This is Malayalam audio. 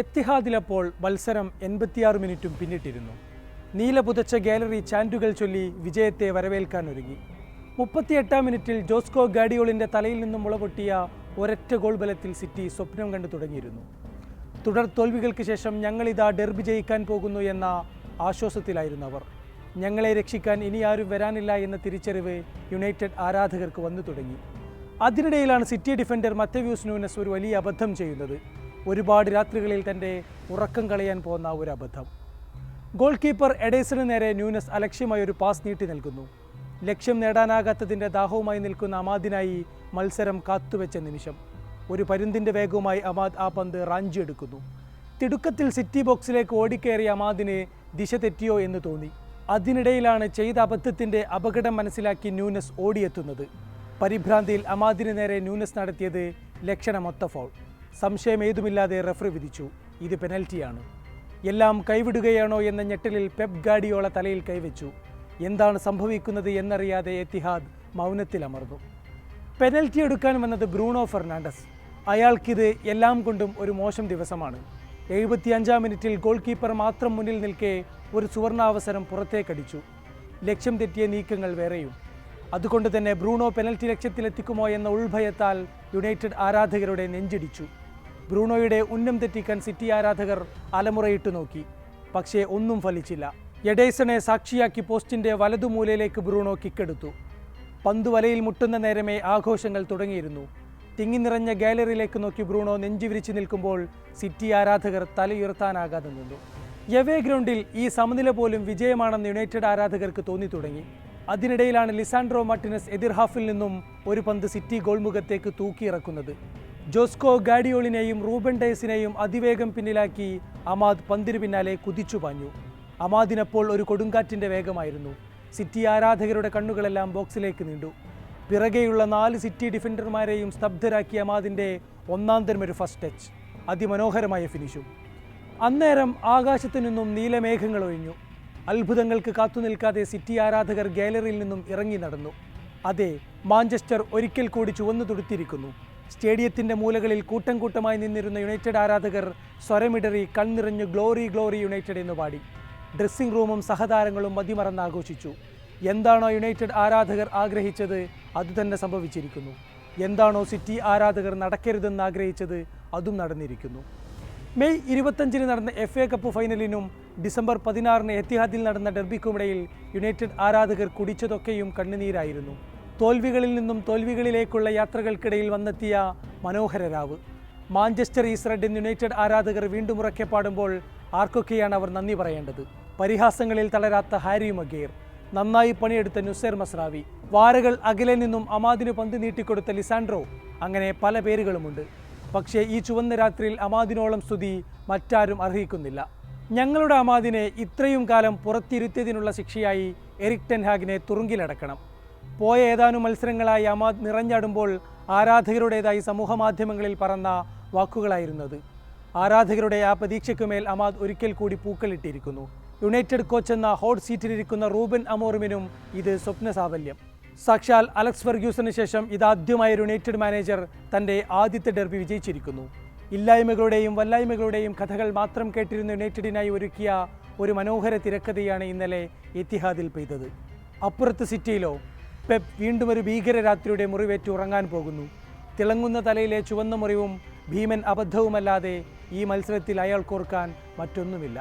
എത്തിഹാദിലപ്പോൾ മത്സരം എൺപത്തിയാറ് മിനിറ്റും പിന്നിട്ടിരുന്നു. നീല പുതച്ച ഗാലറി ചാൻഡുകൾ ചൊല്ലി വിജയത്തെ വരവേൽക്കാൻ ഒരുങ്ങി മുപ്പത്തിയെട്ടാം മിനിറ്റിൽ ജോസ്കോ ഗാഡിയോളിന്റെ തലയിൽ നിന്നും മുളപൊട്ടിയ ഒരൊറ്റ ഗോൾ ബലത്തിൽ സിറ്റി സ്വപ്നം കണ്ടു തുടങ്ങിയിരുന്നു. തുടർ തോൽവികൾക്ക് ശേഷം ഞങ്ങളിതാ ഡെർബി ജയിക്കാൻ പോകുന്നു എന്ന ആശ്വാസത്തിലായിരുന്നു അവർ. ഞങ്ങളെ രക്ഷിക്കാൻ ഇനി ആരും വരാനില്ല എന്ന തിരിച്ചറിവ് യുണൈറ്റഡ് ആരാധകർക്ക് വന്നു തുടങ്ങി. അതിനിടയിലാണ് സിറ്റി ഡിഫൻഡർ മത്തവ്യൂസ് നൂനസ് ഒരു വലിയ അബദ്ധം ചെയ്യുന്നത്. ഒരുപാട് രാത്രികളിൽ തന്റെ ഉറക്കം കളയാൻ പോകുന്ന ഒരു അബദ്ധം. ഗോൾ കീപ്പർ എഡേസിന് നേരെ ന്യൂനസ് അലക്ഷ്യമായി ഒരു പാസ് നീട്ടി നൽകുന്നു. ലക്ഷ്യം നേടാനാകാത്തതിന്റെ ദാഹവുമായി നിൽക്കുന്ന അമാദിനായി മത്സരം കാത്തുവെച്ച നിമിഷം ഒരു പരുന്തിന്റെ വേഗവുമായി അമാദ് ആ പന്ത് റാഞ്ചിയെടുക്കുന്നു തിടുക്കത്തിൽ സിറ്റി ബോക്സിലേക്ക് ഓടിക്കേറിയ അമാദിന് ദിശ തെറ്റിയോ എന്ന് തോന്നി. അതിനിടയിലാണ് ചെയ്ത അബദ്ധത്തിന്റെ അപകടം മനസ്സിലാക്കി ന്യൂനസ് ഓടിയെത്തുന്നത്. പരിഭ്രാന്തിയിൽ അമാദിന് നേരെ ന്യൂനസ് നടത്തിയത് ലക്ഷണമൊത്ത ഫൗൾ സംശയം ഏതുമില്ലാതെ റഫറി വിധിച്ചു. ഇത് പെനൽറ്റിയാണ്. എല്ലാം കൈവിടുകയാണോ എന്ന ഞെട്ടലിൽ പെപ് ഗാഡിയോള തലയിൽ കൈവച്ചു. എന്താണ് സംഭവിക്കുന്നത് എന്നറിയാതെ എത്തിഹാദ് മൗനത്തിലമർന്നു. പെനൽറ്റി എടുക്കാൻ വന്നത് ബ്രൂണോ ഫെർണാണ്ടസ്. അയാൾക്കിത് എല്ലാം കൊണ്ടും ഒരു മോശം ദിവസമാണ്. എഴുപത്തിയഞ്ചാം മിനിറ്റിൽ ഗോൾ കീപ്പർ മാത്രം മുന്നിൽ നിൽക്കെ ഒരു സുവർണാവസരം പുറത്തേക്കടിച്ചു. ലക്ഷ്യം തെറ്റിയ നീക്കങ്ങൾ വേറെയും. അതുകൊണ്ട് തന്നെ ബ്രൂണോ പെനൽറ്റി ലക്ഷ്യത്തിലെത്തിക്കുമോ എന്ന ഉൾഭയത്താൽ യുണൈറ്റഡ് ആരാധകരുടെ നെഞ്ചിടിച്ചു. ബ്രൂണോയുടെ ഉന്നം തെറ്റിക്കാൻ സിറ്റി ആരാധകർ അലമുറയിട്ട് നോക്കി. പക്ഷേ ഒന്നും ഫലിച്ചില്ല. എഡേസണെ സാക്ഷിയാക്കി പോസ്റ്റിന്റെ വലതുമൂലയിലേക്ക് ബ്രൂണോ കിക്കെടുത്തു. പന്ത് വലയിൽ മുട്ടുന്ന നേരമേ ആഘോഷങ്ങൾ തുടങ്ങിയിരുന്നു. തിങ്ങി നിറഞ്ഞ ഗാലറിയിലേക്ക് നോക്കി ബ്രൂണോ നെഞ്ചു വിരിച്ചു നിൽക്കുമ്പോൾ സിറ്റി ആരാധകർ തലയുയർത്താനാകാതെ നിന്നു. യവേ ഗ്രൗണ്ടിൽ ഈ സമനില പോലും വിജയമാണെന്ന് യുണൈറ്റഡ് ആരാധകർക്ക് തോന്നി തുടങ്ങി. അതിനിടയിലാണ് ലിസാൻഡ്രോ മാർട്ടിനസ് എതിർ ഹാഫിൽ നിന്നും ഒരു പന്ത് സിറ്റി ഗോൾമുഖത്തേക്ക് തൂക്കിയിറക്കുന്നത്. ജോസ്കോ ഗാഡിയോളിനെയും റൂബൻ ഡേസിനെയും അതിവേഗം പിന്നിലാക്കി അമാദ് പന്തിന് പിന്നാലെ കുതിച്ചു പാഞ്ഞു. അമാദിനപ്പോൾ ഒരു കൊടുങ്കാറ്റിന്റെ വേഗമായിരുന്നു. സിറ്റി ആരാധകരുടെ കണ്ണുകളെല്ലാം ബോക്സിലേക്ക് നീണ്ടു. പിറകെയുള്ള നാല് സിറ്റി ഡിഫൻഡർമാരെയും സ്തബ്ധരാക്കിയ അമാദിന്റെ ഒന്നാം ഒരു ഫസ്റ്റ് ടച്ച് അതിമനോഹരമായ ഫിനിഷു. അന്നേരം ആകാശത്തു നിന്നും നീലമേഘങ്ങൾ ഒഴിഞ്ഞു. അത്ഭുതങ്ങൾക്ക് കാത്തുനിൽക്കാതെ സിറ്റി ആരാധകർ ഗാലറിയിൽ നിന്നും ഇറങ്ങി നടന്നു. അതെ മാഞ്ചസ്റ്റർ ഒരിക്കൽ കൂടി ചുവന്നു തുടുത്തിരിക്കുന്നു. സ്റ്റേഡിയത്തിന്റെ മൂലകളിൽ കൂട്ടം കൂട്ടമായി നിന്നിരുന്ന യുണൈറ്റഡ് ആരാധകർ സ്വരമിടറി കൺനിറഞ്ഞ് ഗ്ലോറി ഗ്ലോറി യുണൈറ്റഡ് എന്ന് പാടി. ഡ്രസ്സിംഗ് റൂമും സഹതാരങ്ങളും മതിമറന്ന് ആഘോഷിച്ചു എന്താണോ യുണൈറ്റഡ് ആരാധകർ ആഗ്രഹിച്ചത് അതുതന്നെ സംഭവിച്ചിരിക്കുന്നു. എന്താണോ സിറ്റി ആരാധകർ നടക്കരുതെന്ന് ആഗ്രഹിച്ചത് അതും നടന്നിരിക്കുന്നു. മെയ് ഇരുപത്തഞ്ചിന് നടന്ന എഫ് എ കപ്പ് ഫൈനലിനും ഡിസംബർ പതിനാറിന് എത്തിഹാദിൽ നടന്ന ഡെർബിക്കുമിടയിൽ യുണൈറ്റഡ് ആരാധകർ കുടിച്ചതൊക്കെയും കണ്ണുനീരായിരുന്നു. തോൽവികളിൽ നിന്നും തോൽവികളിലേക്കുള്ള യാത്രകൾക്കിടയിൽ വന്നെത്തിയ മനോഹര രാവ്. മാഞ്ചസ്റ്റർ ഈസ് റെഡ് യുണൈറ്റഡ് ആരാധകർ വീണ്ടും ഉറക്കെ പാടുമ്പോൾ ആർക്കൊക്കെയാണ് അവർ നന്ദി പറയേണ്ടത്? പരിഹാസങ്ങളിൽ തളരാത്ത ഹാരി മഗേർ നന്നായി പണിയെടുത്ത നുസൈർ മസ്രാവി വാരകൾ അകലെ നിന്നും അമാദിന് പന്ത് നീട്ടിക്കൊടുത്ത ലിസാൻഡ്രോ അങ്ങനെ പല പേരുകളുമുണ്ട്. പക്ഷേ ഈ ചുവന്ന രാത്രിയിൽ അമാദിനോളം സ്തുതി മറ്റാരും അർഹിക്കുന്നില്ല. ഞങ്ങളുടെ അമാദിനെ ഇത്രയും കാലം പുറത്തിരുത്തിയതിനുള്ള ശിക്ഷയായി എറിക് ടെൻഹാഗിനെ തുറുങ്കിലടക്കണം. പോയ ഏതാനും മത്സരങ്ങളായി അമാദ് നിറഞ്ഞാടുമ്പോൾ ആരാധകരുടേതായി സമൂഹ മാധ്യമങ്ങളിൽ പറന്ന വാക്കുകളായിരുന്നത്. ആരാധകരുടെ ആ പ്രതീക്ഷയ്ക്കുമേൽ അമാദ് ഒരിക്കൽ കൂടി പൂക്കളിട്ടിരിക്കുന്നു. യുണൈറ്റഡ് കോച്ച് എന്ന ഹോട്ട് സീറ്റിലിരിക്കുന്ന റൂബൻ അമോറിമിനും ഇത് സ്വപ്ന സാഫല്യം. സാക്ഷാൽ അലക്സ് ഫെർഗ്യൂസിന് ശേഷം ഇതാദ്യമായ യുണൈറ്റഡ് മാനേജർ തന്റെ ആദ്യത്തെ ഡെർബി വിജയിച്ചിരിക്കുന്നു. ഇല്ലായ്മകളുടെയും വല്ലായ്മകളുടെയും കഥകൾ മാത്രം കേട്ടിരുന്ന യുണൈറ്റഡിനായി ഒരുക്കിയ ഒരു മനോഹര തിരക്കഥയാണ് ഇന്നലെ എത്തിഹാദിൽ പെയ്തത്. അപ്പുറത്ത് സിറ്റിയിലോ പെപ്പ് വീണ്ടും ഒരു ഭീകര രാത്രിയുടെ മുറിവേറ്റ് ഉറങ്ങാൻ പോകുന്നു. തിളങ്ങുന്ന തലയിലെ ചുവന്ന മുറിവും ഭീമൻ അബദ്ധവുമല്ലാതെ ഈ മത്സരത്തിൽ അയാൾക്കോർക്കാൻ മറ്റൊന്നുമില്ല.